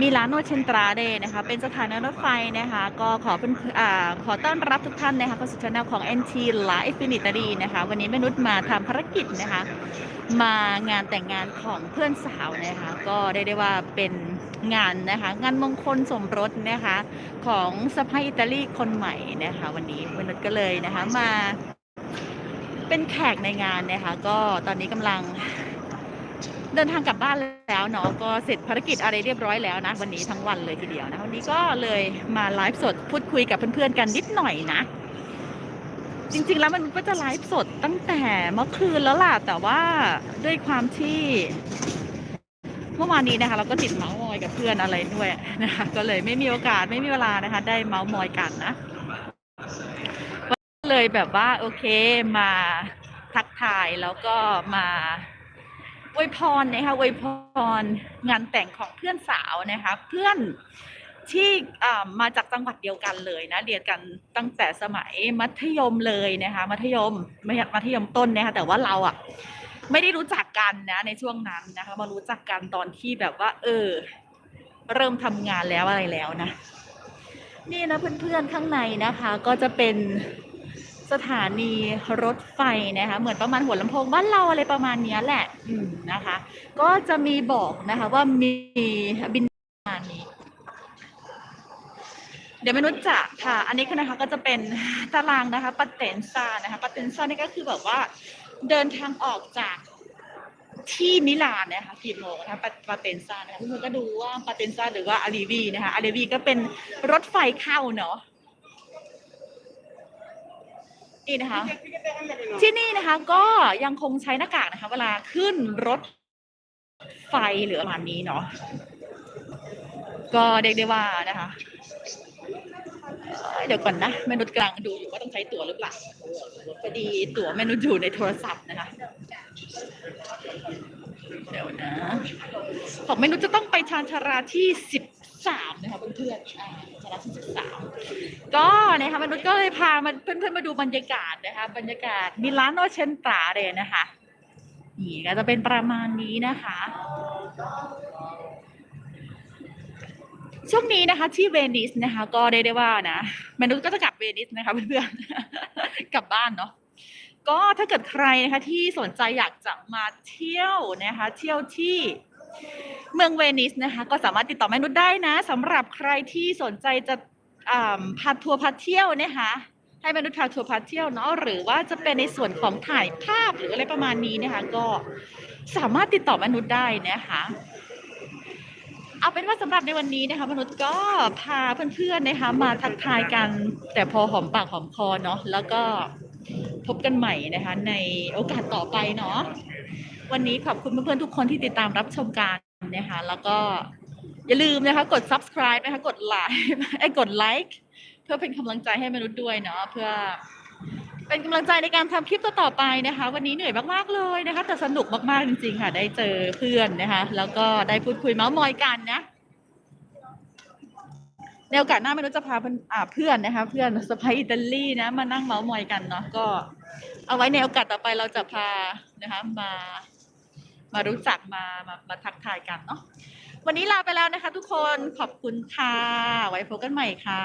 มิลานโนเชนตราเดนะคะเป็นสถานีรถไฟนะคะก็ขอเป็นอ่าขอต้อนรับทุกท่านนะคะเข้าสู่ช่องของ NT Life Infinity นะคะวันนี้แม่นุชมาทำภารกิจนะคะ มางานแต่งงานของเพื่อนสาวนะคะก็ได้ได้ว่าเป็นงานนะคะงานมงคลสมรสนะคะของสะพ้ายอิตาลีคนใหม่นะคะวันนี้แม่นุชก็เลยนะคะมาเป็นแขกในงานนะคะก็ตอนนี้กำลัง เดินทางกลับบ้านแล้วเนาะก็เสร็จภารกิจอะไรเรียบร้อยแล้วนะ วันนี้ทั้งวันเลยทีเดียวนะวันนี้ก็เลยมาไลฟ์สดพูดคุยกับเพื่อนๆกันนิดหน่อยนะ จริงๆแล้วมันก็จะไลฟ์สดตั้งแต่เมื่อคืนแล้วล่ะแต่ว่าด้วยความที่เมื่อวานนี้นะคะเราก็ติดเมาส์มอยกับเพื่อนอะไรด้วยนะคะก็เลยไม่มีโอกาสไม่มีเวลานะคะ ได้เมาส์มอยกันนะก็เลยแบบว่าโอเคมาทักทายแล้วก็มา อวยพรนะคะอวยพรงานแต่งของเพื่อนสาวนะคะ เพื่อนที่อ่ามาจากจังหวัดเดียวกันเลยนะเรียนกันตั้งแต่สมัยมัธยมเลยนะคะ มัธยมไม่ใช่มัธยมต้นนะคะแต่ว่าเราอะไม่ได้รู้จักกันนะ ในช่วงนั้นนะคะ มารู้จักกันตอนที่แบบว่า เออ เริ่มทำงานแล้วอะไรแล้วนะ นี่นะเพื่อนๆข้างในนะคะ ก็จะเป็น สถานีรถไฟนะคะ เหมือนประมาณหัวลำโพงบ้านเราอะไรประมาณนี้แหละ อืมนะคะ ก็จะมีบอกนะคะว่ามีบินประมาณนี้ เดี๋ยวมนุษย์จะค่ะ อันนี้คือนะคะก็จะเป็นตารางนะคะปาเตนซานะคะปาเตนซานี่ก็คือแบบว่า เดินทางออกจากที่มิลานนะคะกี่โมงนะคะปาปาเตนซานะคะเพื่อนก็ดูว่าปาเตนซาหรือว่าอารีวีนะคะอารีวีก็เป็นรถไฟเข้าเนาะ นี่นะคะ ที่นี่นะคะก็ยังคงใช้หน้ากากนะคะ เวลาขึ้นรถไฟหรือประมาณนี้เนาะก็เรียกได้ว่านะคะเอ้ยเดี๋ยวก่อนนะเมนุษย์กำลังดูอยู่ว่าต้องใช้ตั๋วหรือเปล่าพอดีตั๋วเมนุษย์อยู่ในโทรศัพท์นะคะเดี๋ยวนะของเมนุษย์จะต้องไปชานชาราที่สิบสามนะคะเพื่อนๆอ่าชาราที่สิบสาม ก็นะคะมนุษย์ก็เลยพามันเพื่อนๆมาดูบรรยากาศนะคะ บรรยากาศมิลานโนเชนตราเลยนะคะนี่ก็จะเป็นประมาณนี้นะคะ ช่วงนี้นะคะที่เวนิสนะคะ ก็ได้ได้ว่านะมนุษย์ก็จะกลับเวนิสนะคะเพื่อนๆกลับบ้านเนาะก็ถ้าเกิดใครนะคะที่สนใจอยากจะมาเที่ยวนะคะ เที่ยวที่เมืองเวนิสนะคะ ก็สามารถติดต่อแม่นุษย์ได้นะสำหรับใครที่สนใจจะ พาทัวร์พาเที่ยวนะคะให้มนุษย์พาทัวร์พาเที่ยวเนาะหรือว่าจะเป็นในส่วนของถ่ายภาพหรืออะไรประมาณนี้นะคะ ก็สามารถติดต่อมนุษย์ได้นะคะเอาเป็นว่าสำหรับในวันนี้นะคะมนุษย์ก็พาเพื่อนๆนะคะมาทักทายกัน แต่พอหอมปากหอมคอเนาะแล้วก็พบกันใหม่นะคะ ในโอกาสต่อไปเนาะวันนี้ขอบคุณเพื่อนๆทุกคนที่ติดตามรับชมกันนะคะ แล้วก็ อย่าลืมนะคะ กด subscribe นะคะ กดไลค์ไอ้กดไลค์เพื่อเป็นกำลังใจให้มนุษย์ด้วยเนาะเพื่อเป็นกำลังใจในการทำคลิปต่อๆไปนะคะ วันนี้เหนื่อยมากๆเลยนะคะ แต่สนุกมากๆจริงๆค่ะ ได้เจอเพื่อนนะคะ แล้วก็ได้พูดคุยเมาส์มอยกันนะในโอกาสหน้าไม่รู้จะพาเพื่อนอ่าเพื่อนนะคะ เพื่อนสไปอิตาลีนะมานั่งเมาส์มอยกันเนาะก็ เอาไว้ในโอกาสต่อไปเราจะพานะคะมา มารู้จักมามามาทักทายกันเนาะ วันนี้ลาไปแล้วนะคะทุกคนขอบคุณค่ะ ไว้พบกันใหม่ค่ะ